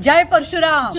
जय परशुराम.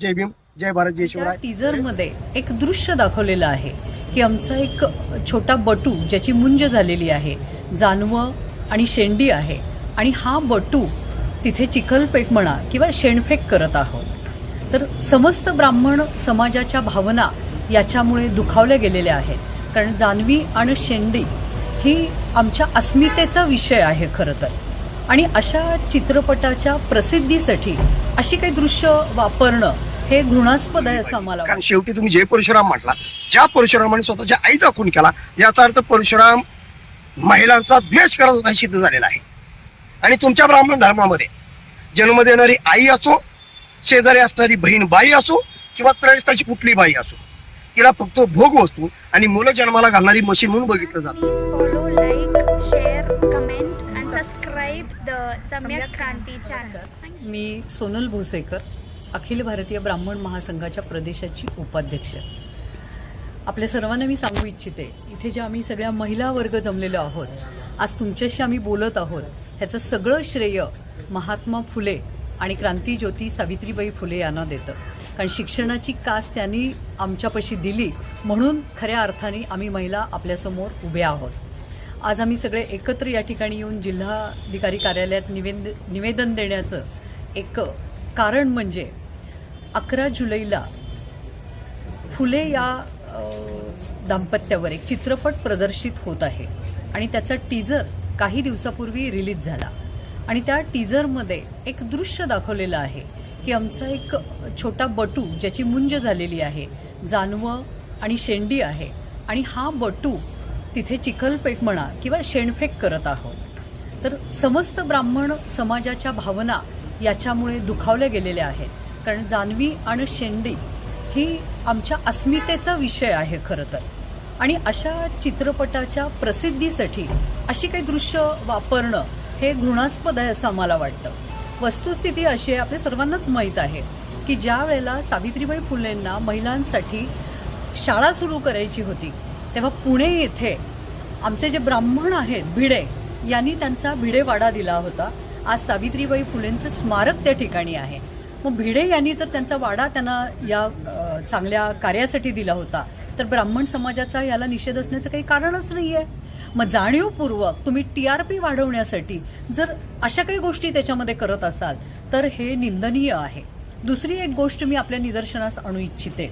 जय भीम जय भारत जय शिवराय. टीजरमध्ये एक दृश्य दाखवलेलं आहे की आमचा एक छोटा बटू ज्याची मुंज झालेली आहे जानवं आणि शेंडी आहे. आणि हा बटू तिथे चिखलपेट म्हणा किंवा शेणफेक करत आहोत. तर समस्त ब्राह्मण समाजाच्या भावना याच्यामुळे दुखावल्या गेलेल्या आहेत. कारण जानवी आणि शेंडी ही आमच्या अस्मितेचा विषय आहे खरं तर. आणि अशा चित्रपटाच्या प्रसिद्धीसाठी अशी काही दृश्य वापरणं हे घृणास्पद आहे असं आम्हाला कारण शेवटी तुम्ही जय परशुराम म्हटला ज्या परशुरामाने स्वतःच्या आईचा खून केला याचा अर्थ परशुराम महिलांचा द्वेष करत होता हे सिद्ध झालेला आहे. आणि तुमच्या ब्राह्मण धर्मामध्ये जन्म देणारी आई असो शेजारी असणारी बहीण बाई असो किंवा त्रयस्थाची कुठली बाई असो तिला फक्त भोग वस्तू आणि मुलं जन्माला घालणारी मशीन म्हणून बघितलं जातं. मी सोनल भोसेकर अखिल भारतीय ब्राह्मण महासंघाच्या प्रदेशाची उपाध्यक्ष. आपल्या सर्वांना मी सांगू इच्छिते इथे ज्या आम्ही सगळ्या महिला वर्ग जमलेलो आहोत आज तुमच्याशी आम्ही बोलत आहोत ह्याचं सगळं श्रेय महात्मा फुले आणि क्रांतीज्योती सावित्रीबाई फुले यांना देतं. कारण शिक्षणाची कास त्यांनी आमच्यापाशी दिली म्हणून खऱ्या अर्थाने आम्ही महिला आपल्यासमोर उभ्या आहोत. आज आम्ही सगळे एकत्र या ठिकाणी येऊन जिल्हाधिकारी कार्यालयात निवेद निवेदन देण्याचं एक कारण म्हणजे अकरा जुलैला फुले या दाम्पत्यावर एक चित्रपट प्रदर्शित होत आहे. आणि त्याचा टीजर काही दिवसापूर्वी रिलीज झाला. आणि त्या टीजरमध्ये एक दृश्य दाखवलेलं आहे की आमचा एक छोटा बटू ज्याची मुंज झालेली आहे जानवं आणि शेंडी आहे. आणि हा बटू तिथे चिखलपेट म्हणा किंवा शेणफेक करत आहोत. तर समस्त ब्राह्मण समाजाच्या भावना याच्यामुळे दुखावल्या गेलेल्या आहेत. कारण जानवी आणि शेंडी ही आमच्या अस्मितेचा विषय आहे खरं तर. आणि अशा चित्रपटाच्या प्रसिद्धीसाठी अशी काही दृश्य वापरणं हे घृणास्पद आहे असं आम्हाला वाटतं. वस्तुस्थिती अशी आहे आपल्या सर्वांनाच माहीत आहे की ज्या वेळेला सावित्रीबाई फुलेंना महिलांसाठी शाळा सुरू करायची होती तेव्हा पुणे येथे आमचे जे ब्राह्मण आहेत भिडे यांनी त्यांचा भिडेवाडा दिला होता. आज सावित्रीबाई फुलेंचं स्मारक त्या ठिकाणी आहे. मग भिडे यांनी जर त्यांचा वाडा त्यांना या चांगल्या कार्यासाठी दिला होता तर ब्राह्मण समाजाचा याला निषेध असण्याचं काही कारणच नाही आहे मग जाणीवपूर्वक तुम्ही टी आर पी वाढवण्यासाठी जर अशा काही गोष्टी त्याच्यामध्ये करत असाल तर हे निंदनीय आहे. दुसरी एक गोष्ट मी आपल्या निदर्शनास आणू इच्छिते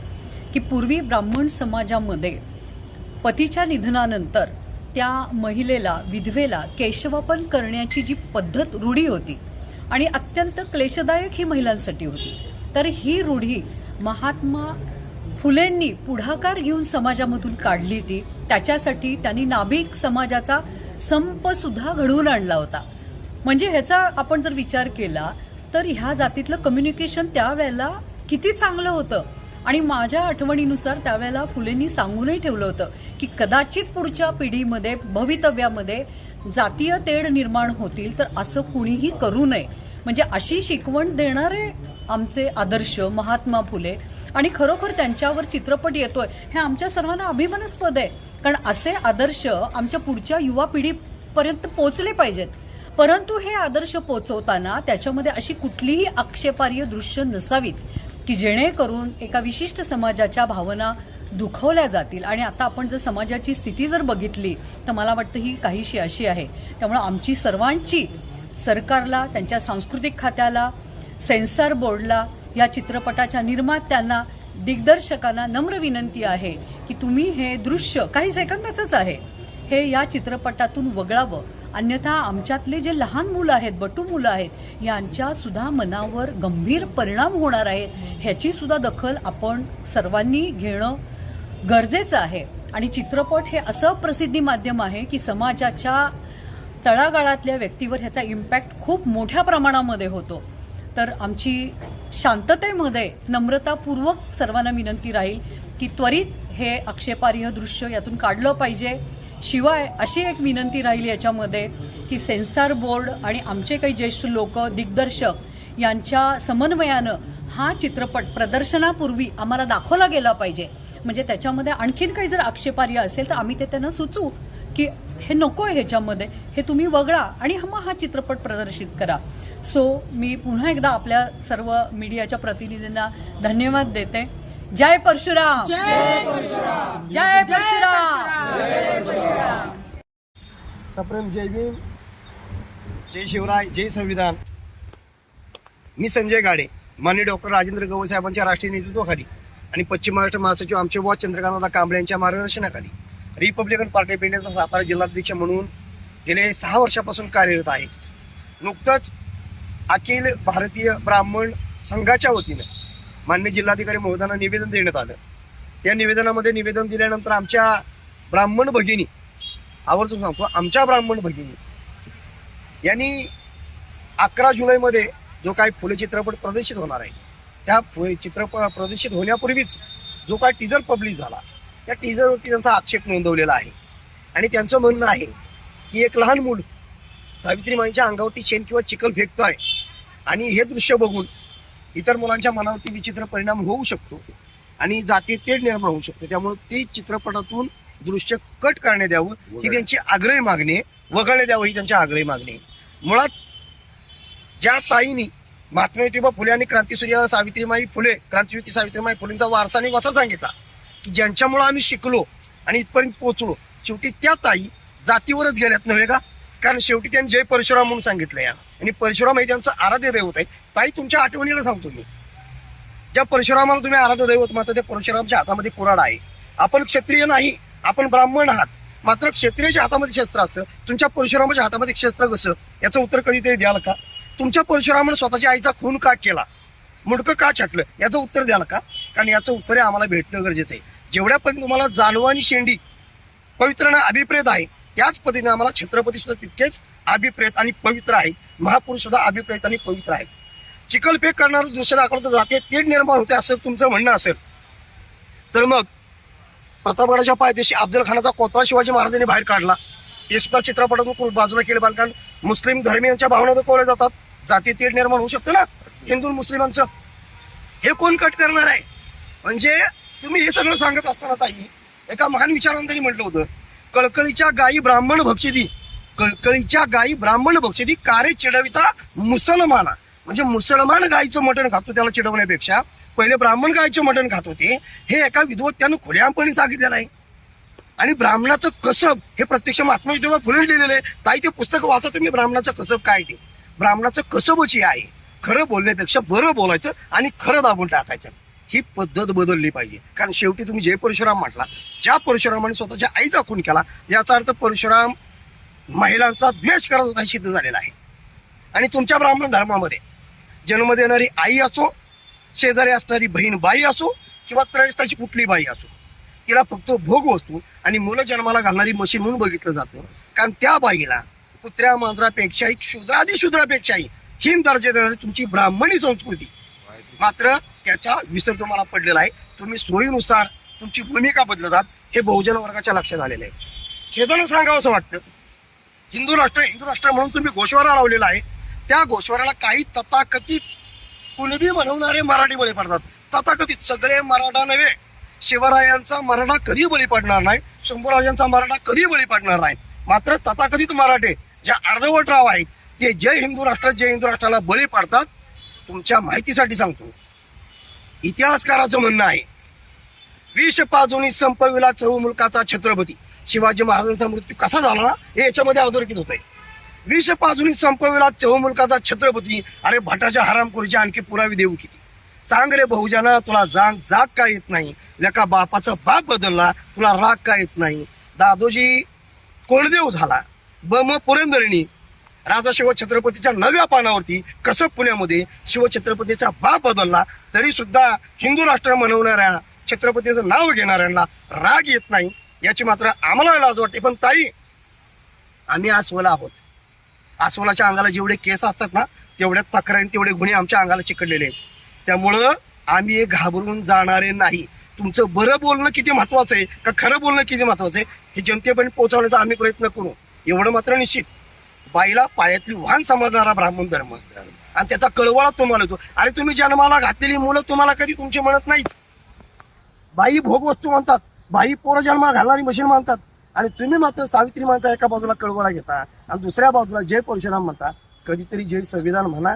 की पूर्वी ब्राह्मण समाजामध्ये पतीच्या निधनानंतर त्या महिलेला विधवेला केशवापन करण्याची जी पद्धत रूढी होती आणि अत्यंत क्लेशदायक ही महिलांसाठी होती तर ही रूढी महात्मा फुलेंनी पुढाकार घेऊन समाजामधून काढली ती त्याच्यासाठी त्यांनी नाभिक समाजाचा संप सुद्धा घडवून आणला होता. म्हणजे ह्याचा आपण जर विचार केला तर ह्या जातीतलं कम्युनिकेशन त्यावेळेला किती चांगलं होतं? आणि माझ्या आठवणीनुसार त्यावेळेला फुलेंनी सांगूनही ठेवलं होतं की कदाचित पुढच्या पिढीमध्ये भवितव्यामध्ये जातीय तेढ निर्माण होतील तर असं कुणीही करू नये. म्हणजे अशी शिकवण देणारे आमचे आदर्श महात्मा फुले आणि खरोखर त्यांच्यावर चित्रपट येतोय हे आमच्या सर्वांना अभिमानास्पद आहे. कारण असे आदर्श आमच्या पुढच्या युवा पिढीपर्यंत पोचले पाहिजेत. परंतु हे आदर्श पोचवताना त्याच्यामध्ये अशी कुठलीही आक्षेपार्ह दृश्य नसावीत. की जेणेकरून एका विशिष्ट समाजाच्या भावना दुखवल्या जातील. आणि आता आपण जर समाजाची स्थिती जर बघितली तर मला वाटतं ही काहीशी अशी आहे. त्यामुळं आमची सर्वांची सरकारला त्यांच्या सांस्कृतिक खात्याला सेन्सर बोर्डला या चित्रपटाच्या निर्मात्यांना दिग्दर्शकांना नम्र विनंती आहे की तुम्ही हे दृश्य काही सेकंदाचंच आहे. हे या चित्रपटातून वगळावं. अन्यथा आमच्यातले जे लहान मुलं आहेत बटू मुलं आहेत यांच्या सुद्धा मनावर गंभीर परिणाम होणार आहे. ह्याची सुद्धा दखल आपण सर्वांनी घेणं गरजेचं आहे. आणि चित्रपट हे असं प्रसिद्धी माध्यम आहे की समाजाच्या तळागाळातल्या व्यक्तीवर ह्याचा इम्पॅक्ट खूप मोठ्या प्रमाणामध्ये होतो. तर आमची शांततेमध्ये नम्रतापूर्वक सर्वांना विनंती राहील की त्वरित हे आक्षेपार्ह दृश्य यातून काढलं पाहिजे. शिवाय अशी एक विनंती राहील याच्यामध्ये की सेन्सार बोर्ड आणि आमचे काही ज्येष्ठ लोक दिग्दर्शक यांच्या समन्वयानं हा चित्रपट प्रदर्शनापूर्वी आम्हाला दाखवला गेला पाहिजे. म्हणजे त्याच्यामध्ये आणखीन काही जर आक्षेपार्ह असेल तर आम्ही ते त्यांना सुचू की हे नको आहे ह्याच्यामध्ये हे तुम्ही वगळा आणि मग हा चित्रपट प्रदर्शित करा. सो मी पुन्हा एकदा आपल्या सर्व मीडियाच्या प्रतिनिधींना धन्यवाद देते. जय परशुराम. जय परशुराम. जय परशुराम. सप्रेम जय भीम. जय शिवराय जय संविधान. मी संजय गाडे माननीय डॉक्टर राजेंद्र गवई साहेबांच्या राष्ट्रीय नेतृत्वाखाली आणि पश्चिम महाराष्ट्र महासचिव आमचे बॉस चंद्रकांतदा कांबळे यांच्या मार्गदर्शनाखाली रिपब्लिकन पार्टी ऑफ इंडियाचा सातारा जिल्हाध्यक्ष म्हणून गेले सहा वर्षापासून कार्यरत आहे. नुकतंच अखिल भारतीय ब्राह्मण संघाच्या वतीनं मान्य जिल्हाधिकारी महोदयांना निवेदन देण्यात आलं. त्या निवेदनामध्ये निवेदन दिल्यानंतर आमच्या ब्राह्मण भगिनी आवर्जून सांगतो आमच्या ब्राह्मण भगिनी यांनी अकरा जुलैमध्ये जो काही फुले चित्रपट प्रदर्शित होणार आहे त्या फुले चित्रपट प्रदर्शित होण्यापूर्वीच जो काय टीजर पब्लिश झाला त्या टीजरवरती त्यांचा आक्षेप नोंदवलेला आहे. आणि त्यांचं म्हणणं आहे की एक लहान मूल सावित्रीमाईच्या अंगावरती शेण किंवा चिखल फेकतो आहे आणि हे दृश्य बघून इतर मुलांच्या मनावरती विचित्र परिणाम होऊ शकतो आणि जाती तेढ निर्माण होऊ शकतो. त्यामुळे ती चित्रपटातून दृश्य कट करण्यात यावं ही त्यांची आग्रही मागणी आहे. वगळण्यात यावं ही त्यांची आग्रही मागणी आहे. मुळात ज्या ताईंनी महात्मा ज्योतिबा फुले आणि क्रांतीसूर्य सावित्रीमाई फुले क्रांतिज्योती सावित्रीमाई फुलेंचा वारसा आणि वसा सांगितला की ज्यांच्यामुळे आम्ही शिकलो आणि इथपर्यंत पोहोचलो शेवटी त्या ताई जातीवरच गेल्यात नव्हे का? कारण शेवटी त्यांनी जय परशुराम म्हणून सांगितलं या. आणि परशुराम हे त्यांचं आराध्य दैवत आहे. ताई तुमच्या आठवणीला सांगतो मी ज्या परशुरामाला तुम्ही आराध्य दैवत मात्र त्या परशुरामच्या हातामध्ये कुराड आहे. आपण क्षत्रिय नाही आपण ब्राह्मण आहात. मात्र क्षत्रियाच्या हातामध्ये शस्त्र असतं. तुमच्या परशुरामाच्या हातामध्ये शस्त्र कसं? याचं उत्तर कधीतरी द्याल का? तुमच्या परशुरामाने स्वतःच्या आईचा खून का केला? मुडकं का छाटलं? याचं उत्तर द्याल का? कारण याचं उत्तर आम्हाला भेटणं गरजेचं आहे. जेवढ्यापर्यंत तुम्हाला जानवा आणि शेंडी पवित्र आणि अभिप्रेत आहे त्याच पद्धतीने आम्हाला छत्रपती सुद्धा तितकेच अभिप्रेत आणि पवित्र आहे. महापुरुष सुद्धा अभिप्रेत आणि पवित्र आहे चिखलफेक करणारं दृश्य दाखवलं जाते तेढ निर्माण होते असं तुमचं म्हणणं असेल. तर मग प्रतापगडाच्या पायदेशी अफजल खानाचा कोत्रा शिवाजी महाराजांनी बाहेर काढला. ते सुद्धा चित्रपटातून खूप बाजूला केले पाहिजे कारण मुस्लिम धर्मियांच्या भावना दुखवल्या जातात. जाती तेढ निर्माण होऊ शकतं ना? हिंदू मुस्लिमांचं. हे कोण कट करणार आहे? म्हणजे तुम्ही हे सगळं सांगत असताना ताई एका महान विचारांनी म्हटलं होतं कळकळीच्या गायी ब्राह्मण भक्षिती कळकळीच्या गायी ब्राह्मण भक्षती कारे चिडविता मुसलमाना. म्हणजे मुसलमान गायीचं मटण खातो त्याला चिडवण्यापेक्षा पहिले ब्राह्मण गायीचं मटण खात होते हे एका विद्वत्त्यानं खुल्यापणे सांगितलेलं आहे. आणि ब्राह्मणाचं कसब हे प्रत्यक्ष महात्मा ज्योतिबा फुले लिहिलेलं आहे. ताई ते पुस्तक वाचा तुम्ही ब्राह्मणाचं कसब काय ते? ब्राह्मणाचं कसबच हे आहे. खरं बोलण्यापेक्षा बरं बोलायचं आणि खरं दाबून टाकायचं. ही पद्धत बदलली पाहिजे. कारण शेवटी तुम्ही जय परशुराम म्हटला ज्या परशुरामाने स्वतःच्या आईचा खून केला याचा अर्थ परशुराम महिलांचा द्वेष करत होता सिद्ध झालेला आहे. आणि तुमच्या ब्राह्मण धर्मामध्ये जन्म देणारी आई असो शेजारी असणारी बहीण बाई असो किंवा त्रयस्थाची कुठली बाई असो तिला फक्त भोग वस्तू आणि मुलं जन्माला घालणारी मशीन म्हणून बघितलं जातं. कारण त्या बाईला कुत्र्या मांजरापेक्षाही शूद्रादी शूद्रापेक्षाही हीन दर्जे देणारी तुमची ब्राह्मणी संस्कृती. मात्र त्याचा विसर तुम्हाला पडलेला आहे. तुम्ही सोयीनुसार तुमची भूमिका बदलतात हे बहुजन वर्गाच्या लक्षात आलेलं आहे. खेदानं सांगावं असं वाटतं हिंदू राष्ट्र हिंदू राष्ट्र म्हणून तुम्ही घोषवारा लावलेला आहे. त्या गोशवाऱ्याला काही तथाकथित कुणबी म्हणवणारे मराठी बळी पडतात. तथाकथित सगळे मराठा नव्हे शिवरायांचा मराठा कधी बळी पडणार नाही शंभूराजांचा मराठा कधी बळी पडणार नाही. मात्र तथाकथित मराठे ज्या अर्धवट राव आहेत ते जय हिंदू राष्ट्र जय हिंदू राष्ट्राला बळी पडतात. तुमच्या माहितीसाठी सांगतो. इतिहासकाराचं म्हणणं आहे विष पाजोनी संपविला चहू मुलकाचा छत्रपती. शिवाजी महाराजांचा मृत्यू कसा झाला ना हे याच्यामध्ये अधोरेखित होत आहे विष पाजूनी संपविला चहू छत्रपती अरे भटाच्या हरामखोरीचे आणखी पुरावे देऊ किती? सांग रे बहुजना तुला जाग जाग का येत नाही? लेका बापाचा बाप बदलला तुला राग का येत नाही? दादोजी कोळदेव झाला. बम पुरंदरणी राजा शिवछत्रपतीच्या नव्या पानावरती कसं पुण्यामध्ये शिवछत्रपतीचा बाप बदलला. तरी सुद्धा हिंदू राष्ट्र म्हणवणाऱ्या छत्रपतीचं नाव घेणाऱ्यांना राग येत नाही. याची मात्र आम्हाला लाज वाटते पण ताई आम्ही अस्वल आहोत. अस्वलाच्या अंगाला जेवढे केस असतात ना तेवढ्या तक्रारी तेवढे गुन्हे आमच्या अंगाला चिकटलेले आहेत. त्यामुळं आम्ही घाबरून जाणारे नाही. तुमचं बरं बोलणं किती महत्वाचं आहे का खरं बोलणं किती महत्वाचं आहे हे जनतेपर्यंत पोहोचवण्याचा आम्ही प्रयत्न करू. एवढं मात्र निश्चित. बाईला पायातली वाहन समजणारा ब्राह्मण धर्म. आणि त्याचा कळवळा तुम्हाला येतो. अरे तुम्ही जन्माला घातलेली मुलं तुम्हाला कधी तुमची म्हणत नाहीत? बाई भोगवस्तू म्हणतात. बाई पोरं जन्मा घालणारी मशीन मानतात. आणि तुम्ही मात्र सावित्री मानचा एका बाजूला कळवळा घेता आणि दुसऱ्या बाजूला जय परशुराम म्हणता. कधीतरी जय संविधान म्हणा.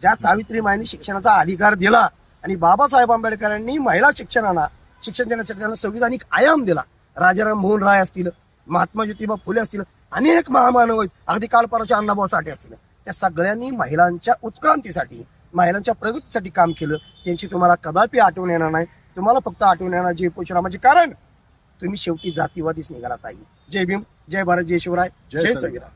ज्या सावित्रीमाईंनी शिक्षणाचा अधिकार दिला आणि बाबासाहेब आंबेडकरांनी महिला शिक्षणाला शिक्षण देण्यासाठी त्यांना संविधानिक आयाम दिला. राजाराम मोहन राय असतील महात्मा ज्योतिबा फुले असतील अनेक महामानव आहेत. अगदी कालपराच्या अण्णाभाऊ साठे असतील. त्या सगळ्यांनी महिलांच्या उत्क्रांतीसाठी महिलांच्या प्रगतीसाठी काम केलं. त्यांची तुम्हाला कदापि आठवण येणार नाही. तुम्हाला फक्त आठवण येणार जय परशुरामाचे कारण तुम्ही शेवटी जातीवादीच निघाला ताई. जय भीम जय भारत जय शिवराय जय संविधान.